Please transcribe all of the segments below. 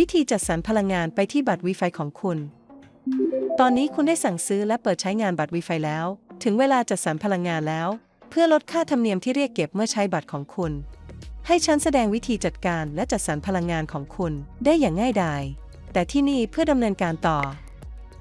วิธีจัดสรรพลังงานไปที่บัตร Wi-Fi ของคุณ ตอนนี้คุณได้สั่งซื้อและเปิดใช้งานบัตร Wi-Fi แล้ว ถึงเวลาจัดสรรพลังงานแล้ว เพื่อลดค่าธรรมเนียมที่เรียกเก็บเมื่อใช้บัตรของคุณ ให้ฉันแสดงวิธีจัดการและจัดสรรพลังงานของคุณได้อย่างง่ายดาย แต่ที่นี่เพื่อดำเนินการต่อ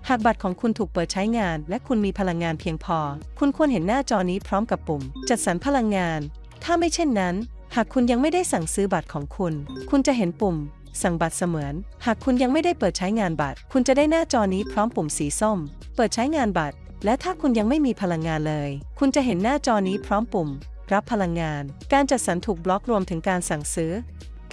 หากบัตรของคุณถูกเปิดใช้งาน และคุณมีพลังงานเพียงพอ คุณควรเห็นหน้าจอนี้พร้อมกับปุ่ม จัดสรรพลังงาน ถ้าไม่เช่นนั้น หากคุณยังไม่ได้สั่งซื้อบัตรของคุณ คุณจะเห็นปุ่ม สั่งบัตรเสมือน หากคุณยังไม่ได้เปิดใช้งานบัตร คุณจะได้หน้าจอนี้พร้อมปุ่มสีส้ม เปิดใช้งานบัตร และถ้าคุณยังไม่มีพลังงานเลย คุณจะเห็นหน้าจอนี้พร้อมปุ่ม รับพลังงาน การจัดสรรถูกบล็อกรวมถึงการสั่งซื้อ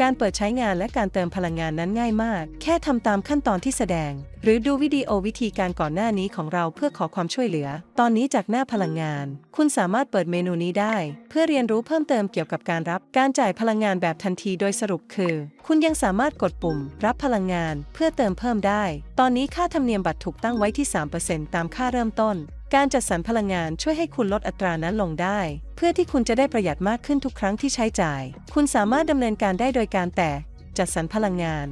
การเปิดใช้งานและการเติมพลังงานนั้นง่ายมาก แค่ทำตามขั้นตอนที่แสดง หรือดูวิดีโอวิธีการก่อนหน้านี้ของเราเพื่อขอความช่วยเหลือ ตอนนี้จากหน้าพลังงาน คุณสามารถเปิดเมนูนี้ได้ เพื่อเรียนรู้เพิ่มเติมเกี่ยวกับการรับการจ่ายพลังงานแบบทันทีโดยสรุปคือ คุณยังสามารถกดปุ่ม รับพลังงาน เพื่อเติมเพิ่มได้ ตอนนี้ค่าธรรมเนียมบัตรถูกตั้งไว้ที่ 3%ตามค่าเริ่มต้น การจัดสรรพลังงานช่วยให้คุณลดอัตรานั้นลงได้ เพื่อที่คุณจะได้ประหยัดมากขึ้นทุกครั้งที่ใช้จ่าย คุณสามารถดำเนินการได้โดยการแตะจัดสรรพลังงาน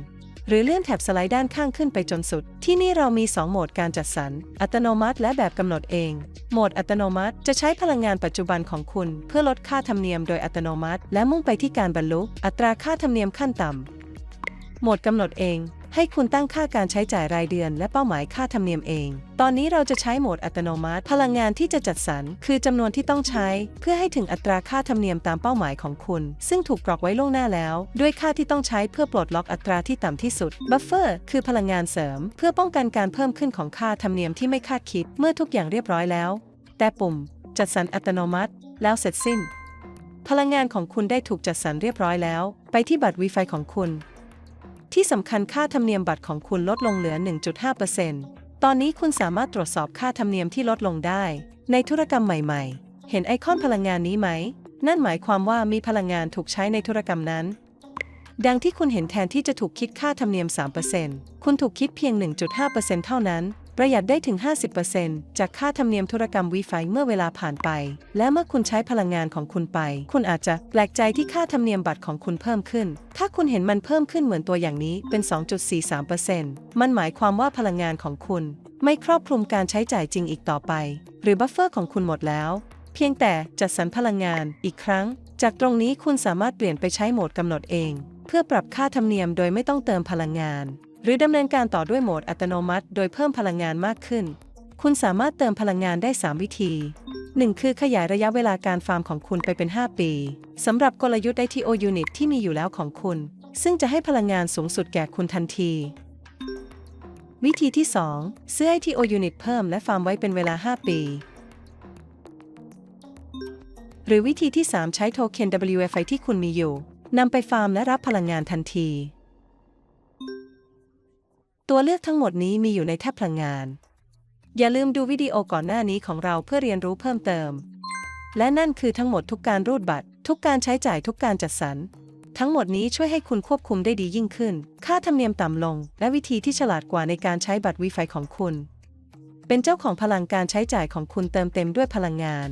หรือเลื่อนแถบสไลด์ด้านข้างขึ้นไปจนสุด ที่นี่เรามี 2 โหมดการจัดสรร อัตโนมัติและแบบกำหนดเอง โหมดอัตโนมัติจะใช้พลังงานปัจจุบันของคุณ เพื่อลดค่าธรรมเนียมโดยอัตโนมัติ และมุ่งไปที่การบรรลุ อัตราค่าธรรมเนียมขั้นต่ำโหมดกำหนดเอง ให้คุณตั้งค่าการใช้จ่ายรายเดือน และเป้าหมายค่าธรรมเนียมเอง ตอนนี้เราจะใช้โหมดอัตโนมัติ พลังงานที่จะจัดสรร คือจำนวนที่ต้องใช้ เพื่อให้ถึงอัตราค่าธรรมเนียมตามเป้าหมายของคุณ ซึ่งถูกกรอกไว้ล่วงหน้าแล้ว ด้วยค่าที่ต้องใช้เพื่อปลดล็อกอัตราที่ต่ำที่สุดบัฟเฟอร์คือพลังงานเสริม เพื่อป้องกันการเพิ่มขึ้นของค่าธรรมเนียมที่ไม่คาดคิดเมื่อทุกอย่างเรียบร้อยแล้ว แต่ปุ่ม จัดสรรอัตโนมัติ แล้วเสร็จสิ้น พลังงานของคุณได้ถูกจัดสรรเรียบร้อยแล้ว ไปที่บัตร Wi-Fi ของคุณ ที่สำคัญค่าธรรมเนียมบัตรของคุณลดลงเหลือ 1.5%ตอนนี้คุณสามารถตรวจสอบค่าธรรมเนียมที่ลดลงได้ ในธุรกรรมใหม่ ๆ เห็นไอคอนพลังงานนี้ไหม นั่นหมายความว่ามีพลังงานถูกใช้ในธุรกรรมนั้น ดังที่คุณเห็นแทนที่จะถูกคิดค่าธรรมเนียม 3%คุณถูกคิดเพียง 1.5%เท่านั้น ประหยัดได้ถึง 50%จากค่าธรรมเนียมธุรกรรม Wi-Fi เมื่อเวลาผ่านไป และเมื่อคุณใช้พลังงานของคุณไป คุณอาจจะแปลกใจที่ค่าธรรมเนียมบัตรของคุณเพิ่มขึ้น ถ้าคุณเห็นมันเพิ่มขึ้นเหมือนตัวอย่างนี้เป็น 2.43%มันหมายความว่าพลังงานของคุณ ไม่ครอบคลุมการใช้จ่ายจริงอีกต่อไป หรือบัฟเฟอร์ของคุณหมดแล้ว เพียงแต่จัดสรรพลังงานอีกครั้ง จากตรงนี้คุณสามารถเปลี่ยนไปใช้โหมดกำหนดเอง เพื่อปรับค่าธรรมเนียมโดยไม่ต้องเติมพลังงาน หรือดำเนินการต่อด้วยโหมดอัตโนมัติ โดยเพิ่มพลังงานมากขึ้น คุณสามารถเติมพลังงานได้ 3 วิธี 1. คือขยายระยะเวลาการฟาร์มของคุณไปเป็น 5 ปีสำหรับกลยุทธ์ ITO Unit ที่มีอยู่แล้วของคุณ ซึ่งจะให้พลังงานสูงสุดแก่คุณทันที วิธีที่ 2 ซื้อ ITO Unit เพิ่มและฟาร์มไว้เป็นเวลา 5 ปี หรือวิธีที่ 3 ใช้โทเค็น WFI ที่คุณมีอยู่นำไปฟาร์มและรับพลังงานทันที ตัวเลือกทั้งหมดนี้มีอยู่ในแท็บพลังงาน อย่าลืมดูวิดีโอก่อนหน้านี้ของเราเพื่อเรียนรู้เพิ่มเติม และนั่นคือทั้งหมดทุกการรูดบัตร ทุกการใช้จ่ายทุกการจัดสรร ทั้งหมดนี้ช่วยให้คุณควบคุมได้ดียิ่งขึ้น ค่าธรรมเนียมต่ำลง และวิธีที่ฉลาดกว่าในการใช้บัตร Wi-Fi ของคุณ เป็นเจ้าของพลังการใช้จ่ายของคุณเติมเต็มด้วยพลังงาน